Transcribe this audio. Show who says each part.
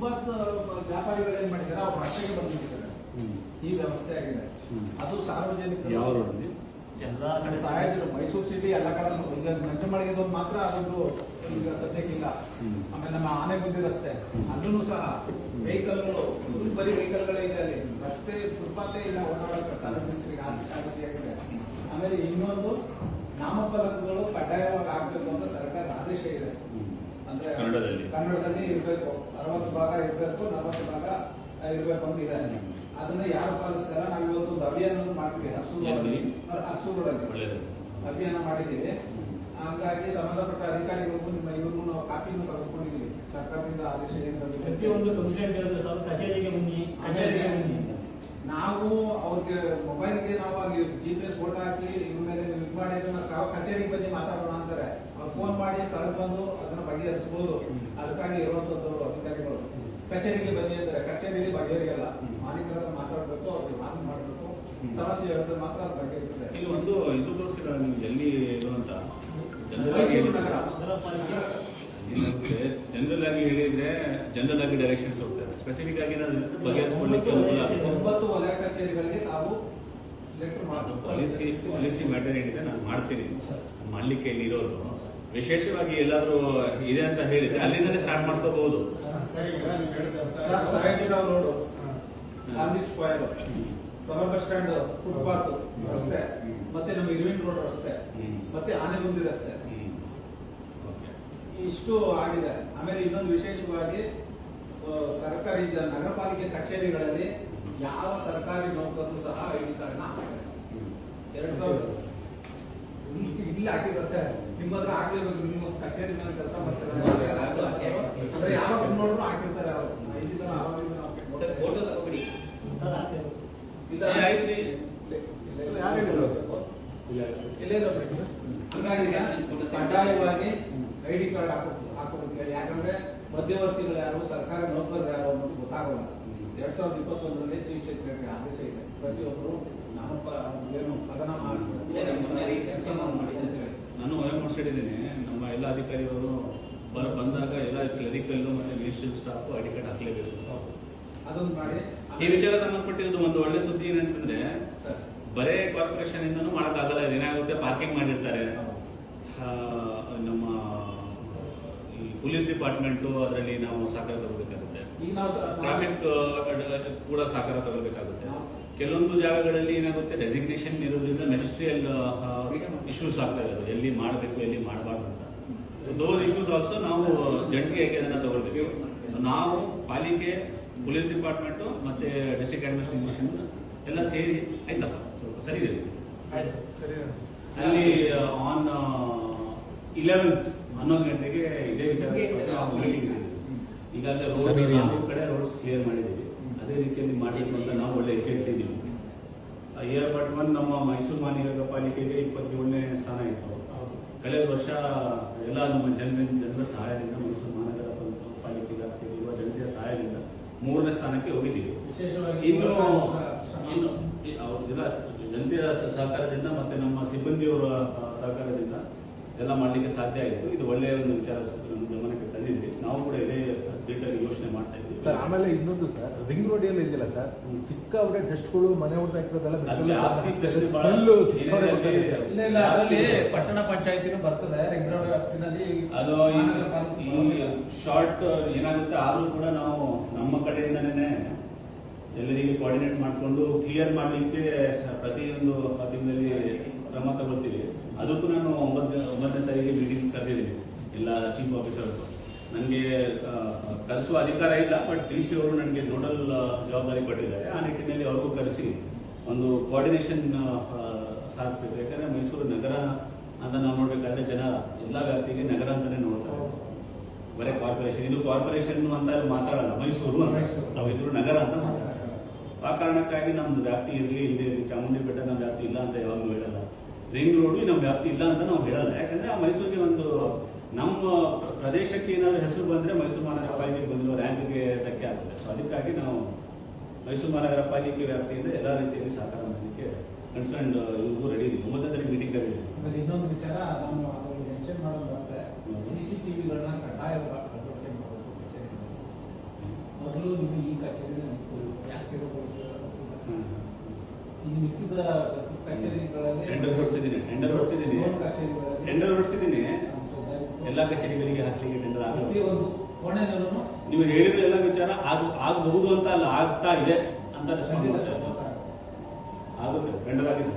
Speaker 1: Footpath ವ್ಯಾಪಾರಿಗಳು ಏನ್ ಮಾಡಿದ್ದಾರೆ ಅವ್ರ ರಸ್ತೆಗೆ ಬಂದ್ಬಿಟ್ಟಿದ್ದಾರೆ. ಈ ವ್ಯವಸ್ಥೆ ಆಗಿದೆ. ಅದು ಸಾರ್ವಜನಿಕ
Speaker 2: ಯಾವ ರೋಡಲ್ಲಿ
Speaker 3: ಎಲ್ಲಾ ಕಡೆ
Speaker 1: ಸಹಾಯ ಮೈಸೂರು ಸಿಟಿ ಎಲ್ಲ ಕಡೆ ಈಗ ನಂಜಮಳಿಗೆದು ಮಾತ್ರ ಅದೊಂದು ಈಗ ಸದ್ಯಕ್ಕಿಲ್ಲ. ಆಮೇಲೆ ನಮ್ಮ ಆನೆಗುಂದಿ ರಸ್ತೆ. ಅದನ್ನು ಸಹ ವೆಹಿಕಲ್ಗಳು ಬರೀ ವೆಹಿಕಲ್ಗಳೇ ಇದೆ ಅಲ್ಲಿ. ರಸ್ತೆ ಫುಟ್ಪಾತೇ ಇಲ್ಲ ಓಡಾಡೋಕೆ ಸಾರ್ವಜನಿಕರಿಗೆ ಆಗಿದೆ. ಆಮೇಲೆ ಇನ್ನೊಂದು ನಾಮಫಲಕಗಳು ಕಡ್ಡಾಯವಾಗಿ ಆಗ್ಬೇಕು ಅಂತ ಸರ್ಕಾರ ಆದೇಶ ಇದೆ. ಅಂದ್ರೆ
Speaker 2: ಕನ್ನಡದಲ್ಲಿ.
Speaker 1: ಕನ್ನಡದಲ್ಲಿ ಇರಬೇಕು. ಅರವತ್ತು ಭಾಗ ಇರಬೇಕು ನಲವತ್ತು ಭಾಗ ಇರಬೇಕು ಅಂತ ಇದೆ. ಅದನ್ನ ಯಾರು ಪಾಲಿಸ್ತಾರ? ನಾವು ಇವತ್ತು ಒಂದು ಅಭಿಯಾನ ಮಾಡ್ತೀವಿ? ಹಸೂರಲ್ಲಿ
Speaker 2: ಒಳ್ಳೆಯದು
Speaker 1: ಅಭಿಯಾನ ಮಾಡಿದ್ದೀವಿ. ಹಾಗಾಗಿ ಸಂಬಂಧಪಟ್ಟ ಅಧಿಕಾರಿಗಳಿಗೂ ನಿಮ್ಮ ಇವ್ರಿಗೂ ನಾವು ಕಾಪಿನೂ ಕರೆಸ್ಕೊಂಡಿದ್ದೀವಿ ಸರ್ಕಾರದಿಂದ ಆದೇಶ
Speaker 3: ಪ್ರತಿಯೊಂದು ಕಂಪ್ಲೇಂಟ್ ಹೇಳಿದ್ರೆ ಸ್ವಲ್ಪ ಕಚೇರಿಗೆ ಬನ್ನಿ ಕಚೇರಿಗೆ ಬನ್ನಿ.
Speaker 1: ನಾವು ಅವ್ರಿಗೆ ಮೊಬೈಲ್ಗೆ ನಾವು ಅಲ್ಲಿ ಜಿ ಪಿ ಎಸ್ ಫೋಟೋ ಹಾಕಿ ಇವ್ರ ಮೇಲೆ ಇದು ಮಾಡಿ ಕಚೇರಿಗೆ ಬಂದು ಮಾತಾಡೋಣ ಫೋನ್ ಮಾಡಿ ಸ್ಥಳಕ್ಕೆ ಬಂದು ಅದನ್ನ ಬಗೆಹರಿಸಬಹುದು ಅದಕ್ಕಾಗಿ ಇರುವಂತದ್ದು ಅಧಿಕಾರಿಗಳು. ಕಚೇರಿಗೆ ಬನ್ನಿ ಅಂತಾರೆ. ಕಚೇರಿಯಲ್ಲಿ ಬಗೆಹರಿಯಲ್ಲ. ಮಾಲೀಕರ ಹತ್ರ ಮಾತಾಡ್ಬೇಕು ಅವ್ರಿಗೆ ಮಾತು ಮಾಡಬೇಕು. ಸಮಸ್ಯೆ ಹೇಳಿದ್ರೆ ಮಾತ್ರ ಅದು ಬಗೆಹರಿತದೆ
Speaker 2: ಇಲ್ಲಿ ಒಂದು ಇದಕ್ಕೋಸ್ಕರ ನೀವು ಎಲ್ಲಿ ಇದು ಅಂತ? ಜನರಲ್ ಆಗಿ ಹೇಳಿದ್ರೆ ಜನರಲ್ ಆಗಿ ಡೈರೆಕ್ಷನ್ಸ್ ಹೋಗ್ತಾರೆ ಸ್ಪೆಸಿಫಿಕ್ ಆಗಿ ಬಗೆಹರಿಸಿಕೊಳ್ಳಿಕ್ಕೆ ಅನುಕೂಲ
Speaker 1: ಒಂಬತ್ತು ವಲಯ ಕಚೇರಿಗಳಿಗೆ ನಾವು
Speaker 2: ಪಾಲಿಸಿ ಪಾಲಿಸಿ ಮ್ಯಾಟರ್ ಏನಿದೆ ನಾನು ಮಾಡ್ತೀನಿ. ಮಾಡ್ಲಿಕ್ಕೆ ಇಲ್ಲಿ ಇರೋರು ವಿಶೇಷವಾಗಿ ಎಲ್ಲಾದ್ರೂ ಇದೆ ಅಂತ ಹೇಳಿದ್ರೆ ಅಲ್ಲಿಂದಲೇ ಸ್ಟಾರ್ಟ್ ಮಾಡ್ಕೋಬಹುದು
Speaker 1: ರೋಡ್ ಗಾಂಧಿ ಸ್ಕ್ವೇರ್ ಸಬ ಬಸ್ ಸ್ಟ್ಯಾಂಡ್, ಫುಟ್ಪಾತ್ ರಸ್ತೆ ಮತ್ತೆ ನಮ್ಮ ಇರ್ವಿನ್ ರೋಡ್ ರಸ್ತೆ. ಮತ್ತೆ ಆನೆಗುಂದಿ ರಸ್ತೆ. ಇಷ್ಟು ಆಗಿದೆ ಆಮೇಲೆ ಇನ್ನೊಂದು ವಿಶೇಷವಾಗಿ ಸರ್ಕಾರಿ ಈಗ ನಗರ ಪಾಲಿಕೆ ಕಚೇರಿಗಳಲ್ಲಿ ಯಾವ ಸರ್ಕಾರಿ ನೌಕರರು ಸಹ ಐಡಿ ಕಾರ್ಡ್ನ. ಎರಡ್ ಸಾವಿರದ ಇಲ್ಲಿ ಹಾಕಿರುತ್ತೆ ನಿಮ್ಮ ಹತ್ರ ಆಗ್ಲೇಬೇಕು ನಿಮ್ಮ ಕಚೇರಿ ಮೇಲೆ ಕೆಲಸ ಮಾಡ್ತಾರೆ? ಅಂದ್ರೆ ಯಾವಾಗ ನೋಡ್ರು ಹಾಕಿರ್ತಾರೆ ಅವರು. ಐದು ಜನ ಆವಾಗಿಂದ ನಾವು
Speaker 4: ಫೋಟೋ. ತಗೊಬಿಡಿ.
Speaker 1: ಹಂಗಾಗಿ ಕಡ್ಡಾಯವಾಗಿ ಐಡಿ ಕಾರ್ಡ್ ಹಾಕೋದು ಹೇಳಿ. ಯಾಕಂದ್ರೆ ಮಧ್ಯವರ್ತಿಗಳು ಯಾರು ಸರ್ಕಾರಿ ನೌಕರರು ಯಾರು ಅನ್ನೋದು ಗೊತ್ತಾಗೋಲ್ಲ. ಎರಡ್ ಸಾವಿರದ ಇಪ್ಪತ್ತೊಂದರಲ್ಲಿ ಚೀಫ್ ಸೆಕ್ರೆಟರಿ ಆದೇಶ ಇದೆ. ಪ್ರತಿಯೊಬ್ಬರು ನಾಮಪ ಏನು ಪದನ
Speaker 4: ಇಲ್ಲ, ನಮ್ಮ ಮೊನ್ನೆ recent ಆಗಿ ನಾವು ಮಾಡಿದ್ದೆ ಸರ್.
Speaker 2: ನಾನು ನಮ್ಮ ಎಲ್ಲ ಅಧಿಕಾರಿಗಳು ಬರ ಬಂದಾಗ ಎಲ್ಲ ಕ್ಲರಿಕಲ್ ಮತ್ತೆ ಮಿನಿಸ್ಟ್ರಿಯಲ್ ಸ್ಟಾಫ್ ಡಿ ಕಾರ್ಡ್ ಹಾಕ್ಲೇಬೇಕು
Speaker 1: ಅದೊಂದು ಮಾಡಿ
Speaker 2: ಈ ವಿಚಾರ ಸಂಬಂಧಪಟ್ಟಿರೋದು ಒಂದು ಒಳ್ಳೆ ಸುದ್ದಿ ಏನಂತಂದ್ರೆ ಬರೇ ಕಾರ್ಪೊರೇಷನ್ ಇಂದನೂ ಮಾಡಕ್ಕಾಗಲ್ಲ ಏನಾಗುತ್ತೆ ಪಾರ್ಕಿಂಗ್ ಮಾಡಿರ್ತಾರೆ. ನಮ್ಮ ಈ ಪೊಲೀಸ್ ಡಿಪಾರ್ಟ್ಮೆಂಟ್ ಅದರಲ್ಲಿ ನಾವು ಸಹಕಾರ ತಗೋಬೇಕಾಗುತ್ತೆ. ಟ್ರಾಫಿಕ್ ಕೂಡ ಸಹಕಾರ ತಗೋಬೇಕಾಗುತ್ತೆ. ಕೆಲವೊಂದು ಜಾಗಗಳಲ್ಲಿ ಏನಾಗುತ್ತೆ ಡೆಸಿಗ್ನೇಷನ್ ಇರೋದ್ರಿಂದ ಮಿನಿಸ್ಟ್ರಿಯಲ್ ಇಶ್ಯೂಸ್ ಆಗ್ತಾ ಇರೋದು. ಎಲ್ಲಿ ಮಾಡಬೇಕು ಎಲ್ಲಿ ಮಾಡಬಾರ್ದು ಅಂತ. ದೋಸ್ ಇಶ್ಯೂಸ್ ಆಲ್ಸೋ ನಾವು ಜಂಟಿಯಾಗಿ ಅದನ್ನ ತಗೊಳ್ಬೇಕು ನಾವು ಪಾಲಿಕೆ ಪೊಲೀಸ್ ಡಿಪಾರ್ಟ್ಮೆಂಟ್ ಮತ್ತೆ ಡಿಸ್ಟ್ರಿಕ್ಟ್ ಅಡ್ಮಿನಿಸ್ಟ್ರೇಷನ್ ಎಲ್ಲ ಸೇರಿ ಆಯ್ತಪ್ಪ ಸ್ವಲ್ಪ ಸರಿ ಇದೆ.
Speaker 1: ಆಯ್ತು ಸರಿ
Speaker 2: ಅಲ್ಲಿ ಆನ್ ಇಲೆವೆಂತ್ ಹನ್ನೊಂದು ಗಂಟೆಗೆ ಇದೇ ವಿಚಾರ ಮೀಟಿಂಗ್ ಇದೆ. ಈಗಾಗಲೇ ಕಡೆ ರೋಡ್ಸ್ ಕ್ಲಿಯರ್ ಮಾಡಿದ್ದೀವಿ. ಅದೇ ರೀತಿಯಲ್ಲಿ ಮಾಡಬೇಕು ಅಂತ ನಾವು ಒಳ್ಳೆ ಹೆಜ್ಜೆ ಇಟ್ಟಿದ್ದೀವಿ ಇಯರ್ ಬಟ್ ಒನ್ ನಮ್ಮ ಮೈಸೂರು ಮಹಾನಗರ ಪಾಲಿಕೆಗೆ ಇಪ್ಪತ್ತೇಳನೇ ಸ್ಥಾನ ಇತ್ತು. ಕಳೆದ ವರ್ಷ ಎಲ್ಲ ನಮ್ಮ ಜನರ ಜನರ ಸಹಾಯದಿಂದ ಮೈಸೂರು ಮಹಾನಗರ ಪಾಲಿಕೆ ವ್ಯಾಪ್ತಿಯಲ್ಲಿರುವ ಜನತೆಯ ಸಹಾಯದಿಂದ ಮೂರನೇ ಸ್ಥಾನಕ್ಕೆ ಹೋಗಿದ್ದೀವಿ.
Speaker 1: ವಿಶೇಷವಾಗಿ
Speaker 2: ಇನ್ನು ಇನ್ನು ಅವ್ರಿಗೆಲ್ಲ ಜನತೆಯ ಸಹಕಾರದಿಂದ ಮತ್ತೆ ನಮ್ಮ ಸಿಬ್ಬಂದಿಯವರ ಸಹಕಾರದಿಂದ ಎಲ್ಲ ಮಾಡಲಿಕ್ಕೆ ಸಾಧ್ಯ ಆಯಿತು. ಇದು ಒಳ್ಳೆಯ ಒಂದು ವಿಚಾರ ನಮ್ಮ ಗಮನಕ್ಕೆ ತಂದಿದ್ದೀವಿ. ನಾವು ಕೂಡ ಇದೇ
Speaker 5: ಸರ್ ಆಮೇಲೆ ಇನ್ನೊಂದು ಸರ್ ರಿಂಗ್ ರೋಡ್ ಎಲ್ಲ ಇದೆಯಲ್ಲ ಸರ್. ಸಿಕ್ಕಾಪಟ್ಟೆ ಡಸ್ಟ್ಗಳು ಮನೆ
Speaker 1: ಇಲ್ಲ ಅದರಲ್ಲಿ ಪಟ್ಟಣ ಪಂಚಾಯತಿನೂ ಬರ್ತದೆ ರಿಂಗ್ ರೋಡ್ ವ್ಯಾಪ್ತಿನಲ್ಲಿ
Speaker 2: ಅದು ಈ ಶಾರ್ಟ್ ಏನಾಗುತ್ತೆ ಆದ್ರೂ ಕೂಡ ನಾವು ನಮ್ಮ ಕಡೆಯಿಂದನೇ ಎಲ್ಲರಿಗೆ ಕೋಆರ್ಡಿನೇಟ್ ಮಾಡಿಕೊಂಡು ಕ್ಲಿಯರ್ ಮಾಡಲಿಕ್ಕೆ ಪ್ರತಿಯೊಂದು ತಿಂಗಳಲ್ಲಿ ಕ್ರಮ ತಗೊಳ್ತೀವಿ. ಅದಕ್ಕೂ ನಾನು ಒಂಬತ್ತು ಒಂಬತ್ತನೇ ತಾರೀಕಿಗೆ ಮೀಟಿಂಗ್ ಕರೆದಿದ್ದೀನಿ. ಎಲ್ಲ ಚೀಫ್ ಆಫೀಸರ್ಸ್ ನನಗೆ ಕರೆಸುವ ಅಧಿಕಾರ ಇಲ್ಲ ಬಟ್ ಡಿ ಸಿ ಅವರು ನನಗೆ ನೋಡಲ್ ಜವಾಬ್ದಾರಿ ಕೊಟ್ಟಿದ್ದಾರೆ. ಆ ನಿಟ್ಟಿನಲ್ಲಿ ಅವ್ರಿಗೂ ಕರೆಸಿ ಒಂದು ಕೋಆರ್ಡಿನೇಷನ್ ಸಾಧಿಸಬೇಕು. ಯಾಕಂದ್ರೆ ಮೈಸೂರು ನಗರ ಅಂತ ನಾವು ನೋಡ್ಬೇಕಾದ್ರೆ ಜನ ಎಲ್ಲ ವ್ಯಾಪ್ತಿಗೆ ನಗರ ಅಂತಾನೆ ನೋಡ್ತಾರೆ. ಬರೀ ಕಾರ್ಪೊರೇಷನ್ ಇದು ಕಾರ್ಪೊರೇಷನ್ ಅಂತ ಮಾತಾಡಲ್ಲ. ಮೈಸೂರು ಅಂತ.
Speaker 1: ಮೈಸೂರು.
Speaker 2: ನಗರ ಅಂತ ಮಾತಾಡ್ತಾರೆ ಆ ಕಾರಣಕ್ಕಾಗಿ ನಮ್ಮ ವ್ಯಾಪ್ತಿ ಇರಲಿ ಇಲ್ಲಿ ಚಾಮುಂಡಿ ಬೆಟ್ಟ ನಮ್ಮ ವ್ಯಾಪ್ತಿ ಇಲ್ಲ ಅಂತ ಯಾವಾಗಲೂ ಹೇಳಲ್ಲ. ರಿಂಗ್ ರೋಡು ನಮ್ಮ ವ್ಯಾಪ್ತಿ ಇಲ್ಲ ಅಂತ ನಾವು ಹೇಳಲ್ಲ. ಯಾಕಂದ್ರೆ ಆ ಮೈಸೂರಿಗೆ ಒಂದು ನಮ್ಮ ಪ್ರದೇಶಕ್ಕೆ ಏನಾದರೂ ಹೆಸರು ಬಂದರೆ ಮೈಸೂರು ಮಹಾನಗರ ಪಾಲಿಕೆ ಬಂದಿರೋ ರ್ಯಾಂಕ್ಗೆ ಧಕ್ಕೆ ಆಗುತ್ತೆ ಸೊ ಅದಕ್ಕಾಗಿ ನಾವು ಮೈಸೂರು ಮಹಾನಗರ ಪಾಲಿಕೆ ವ್ಯಾಪ್ತಿಯಿಂದ ಎಲ್ಲ ರೀತಿಯಲ್ಲಿ ಸಹಕಾರ ಮಾಡಲಿಕ್ಕೆ ಕನ್ಸರ್ನ್ ಇವರು ರೆಡಿ ಇದೆ ಒಂಬತ್ತನೇ ತಾರೀಕು
Speaker 1: ಆಮೇಲೆ ಇನ್ನೊಂದು ವಿಚಾರ ನಾನು ಅದರಲ್ಲಿ ಮೆನ್ಷನ್ ಮಾಡೋದು ಮತ್ತೆ ಸಿ ಸಿ ವಿಗಳನ್ನ ಕಡ್ಡಾಯವಾಗಿ ಅಳವಡಿಕೆ ಮಾಡಬೇಕು ಕಚೇರಿ ಮೊದಲು ನೀವು ಈ ಕಚೇರಿ ಯಾಕೆ ಈ ಮಿಕ್ಕಿದ ಕಚೇರಿಗಳಲ್ಲಿ
Speaker 2: ಟೆಂಡರ್ ಹೊಡ್ಸಿದ್ದೀನಿ, ಟೆಂಡರ್ ಹೊಡ್ಸಿದ್ದೀನಿ. ಟೆಂಡರ್ ಹೊಡ್ಸಿದ್ದೀನಿ. ಎಲ್ಲಾ ಕಚೇರಿಗಳಿಗೆ ಹಾಕ್ಲಿಕ್ಕೆ ಟೆಂಡರ್ ಆಗಲ್ಲ.
Speaker 1: ಪ್ರತಿಯೊಂದು
Speaker 2: ನೀವು ಹೇಳಿದ ಎಲ್ಲ ವಿಚಾರ ಆಗ ಆಗಬಹುದು ಅಂತ ಅಲ್ಲ ಆಗ್ತಾ ಇದೆ ಅಂತ. ಆಗುತ್ತೆ ಟೆಂಡರ್ ಆಗಿದೆ.